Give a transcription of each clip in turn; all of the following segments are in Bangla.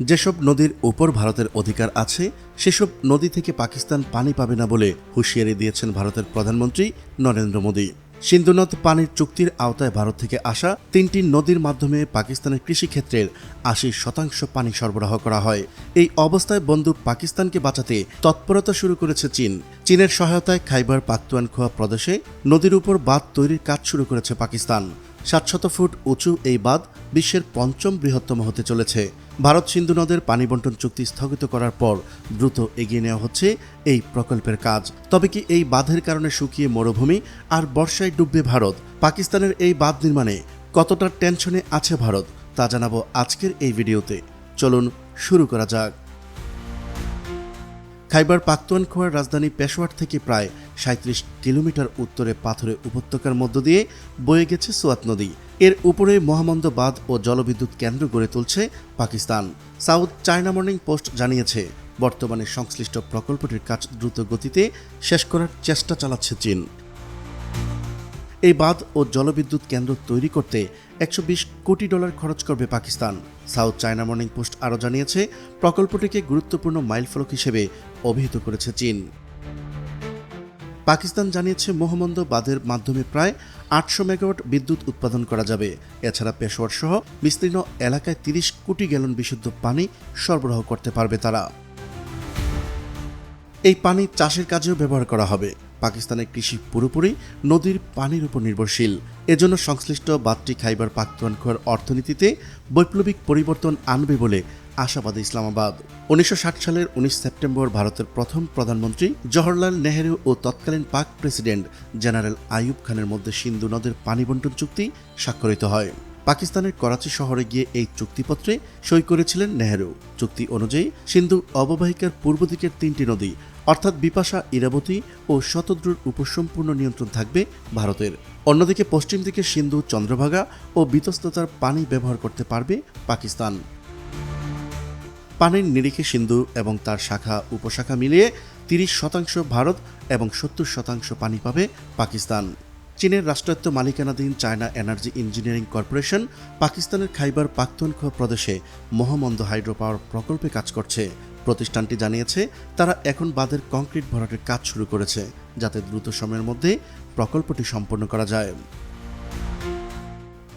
যেসব নদীর উপর ভারতের অধিকার আছে, সেসব নদী থেকে পাকিস্তান পানি পাবে না বলে হুঁশিয়ারি দিয়েছেন ভারতের প্রধানমন্ত্রী নরেন্দ্র মোদী। সিন্ধুনদ পানির চুক্তির আওতায় ভারত থেকে আসা তিনটি নদীর মাধ্যমে পাকিস্তানের কৃষিক্ষেত্রের আশি শতাংশ পানি সরবরাহ করা হয়। এই অবস্থায় বন্ধু পাকিস্তানকে বাঁচাতে তৎপরতা শুরু করেছে চীন। চীনের সহায়তায় খাইবার পাখতুয়ানখোয়া প্রদেশে নদীর উপর বাঁধ তৈরির কাজ শুরু করেছে পাকিস্তান। সাতশত ফুট উঁচু এই বাঁধ বিশ্বের পঞ্চম বৃহত্তম হতে চলেছে। ভারত সিন্ধু নদের পানি বন্টন চুক্তি স্থগিত করার পর দ্রুত এগিয়ে নেওয়া হচ্ছে এই প্রকল্পের কাজ। তবে কি এই বাঁধের কারণে শুকিয়ে মরুভূমি আর বর্ষায় ডুববে ভারত? পাকিস্তানের এই বাঁধ নির্মাণে কতটা টেনশনে আছে ভারত, তা জানাব আজকের এই ভিডিওতে। চলুন শুরু করা যাক। খাইবার পাখতুয়ানখোয়ার রাজধানী পেশোয়ার থেকে প্রায় সাঁত্রিশ কিলোমিটার উত্তরে পাথরে উপত্যকার মধ্য দিয়ে বয়ে গেছে সোয়াত নদী। এর উপরে মহামন্দ বাঁধ ও জলবিদ্যুৎ কেন্দ্র গড়ে তুলছে Pakistan. South China Morning Post জানিয়েছে, বর্তমানে সংশ্লিষ্ট প্রকল্পটির কাজ দ্রুত গতিতে শেষ করার চেষ্টা চালাচ্ছে চীন। এই বাঁধ ও জলবিদ্যুৎ কেন্দ্র তৈরি করতে একশো বিশ কোটি ডলার খরচ করবে Pakistan. South China Morning Post আরও জানিয়েছে, প্রকল্পটিকে গুরুত্বপূর্ণ মাইলফলক হিসেবে অভিহিত করেছে চীন। পাকিস্তান জানিয়েছে মোহাম্মদ বাঁধের মাধ্যমে প্রায় আটশো মেগাওয়াট বিদ্যুৎ উৎপাদন করা যাবে। এছাড়া পেশোয়ার সহ বিস্তীর্ণ এলাকায় তিরিশ কোটি গ্যালন বিশুদ্ধ পানি সরবরাহ করতে পারবে তারা। এই পানি চাষের কাজেও ব্যবহার করা হবে। পাকিস্তানের কৃষি পুরোপুরি নদীর পানির উপর নির্ভরশীল। এজন্য সংশ্লিষ্ট বাদটি খাইবার পাখতুয়ানখোয়ার অর্থনীতিতে বৈপ্লবিক পরিবর্তন আনবে বলে আশাবাদ ইসলামাবাদ। উনিশশো ষাট সালের উনিশ সেপ্টেম্বর ভারতের প্রথম প্রধানমন্ত্রী জওহরলাল নেহেরু ও তৎকালীন পাক প্রেসিডেন্ট জেনারেল আইয়ুব খানের মধ্যে সিন্ধু নদের পানি বন্টন চুক্তি স্বাক্ষরিত হয়। পাকিস্তানের করাচি শহরে গিয়ে এই চুক্তিপত্রে সই করেছিলেন নেহেরু। চুক্তি অনুযায়ী সিন্ধু অববাহিকার পূর্ব দিকের তিনটি নদী, অর্থাৎ বিপাশা, ইরাবতী ও শতদ্রুর উপর সম্পূর্ণ নিয়ন্ত্রণ থাকবে ভারতের। অন্যদিকে পশ্চিম দিকে সিন্ধু, চন্দ্রভাগা ও বিতস্ততার পানি ব্যবহার করতে পারবে পাকিস্তান। পানির নিরিখে সিন্ধু এবং তার শাখা, উপশাখা মিলিয়ে তিরিশ শতাংশ ভারত এবং সত্তর শতাংশ পানি পাবে পাকিস্তান। চীনের রাষ্ট্রায়ত্ত মালিকানাধীন চায়না এনার্জি ইঞ্জিনিয়ারিং কর্পোরেশন পাকিস্তানের খাইবার পাখতুনখোয়া প্রদেশে মহামন্দ হাইড্রো পাওয়ার প্রকল্পে কাজ করছে। প্রতিষ্ঠানটি জানিয়েছে, তারা এখন বাঁধের কংক্রিট ভরাটের কাজ শুরু করেছে, যাতে দ্রুত সময়ের মধ্যে প্রকল্পটি সম্পন্ন করা যায়।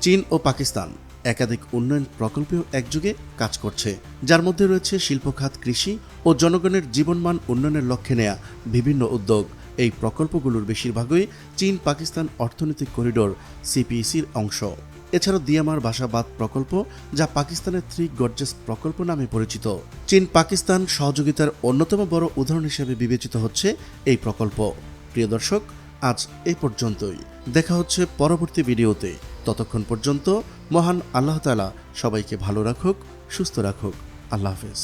চীন ও পাকিস্তান একাধিক উন্নয়ন প্রকল্পেও একযোগে কাজ করছে, যার মধ্যে রয়েছে শিল্পখাত, কৃষি ও জনগণের জীবনমান উন্নয়নের লক্ষ্যে নেয়া বিভিন্ন উদ্যোগ। এই প্রকল্পগুলোর বেশিরভাগই চীন পাকিস্তান অর্থনৈতিক করিডোর সিপিইসির অংশ। এছাড়াও দিয়ামার বাসাবাদ প্রকল্প, যা পাকিস্তানের থ্রি গর্জেস প্রকল্প নামে পরিচিত। চীন পাকিস্তান সহযোগিতার অন্যতম বড় উদাহরণ হিসেবে বিবেচিত হচ্ছে এই প্রকল্প। প্রিয় দর্শক, আজ এই পর্যন্তই। দেখা হচ্ছে পরবর্তী ভিডিওতে। ততক্ষণ পর্যন্ত মহান আল্লাহ তালা সবাইকে ভালো রাখুক, সুস্থ রাখুক। আল্লাহ হাফেজ।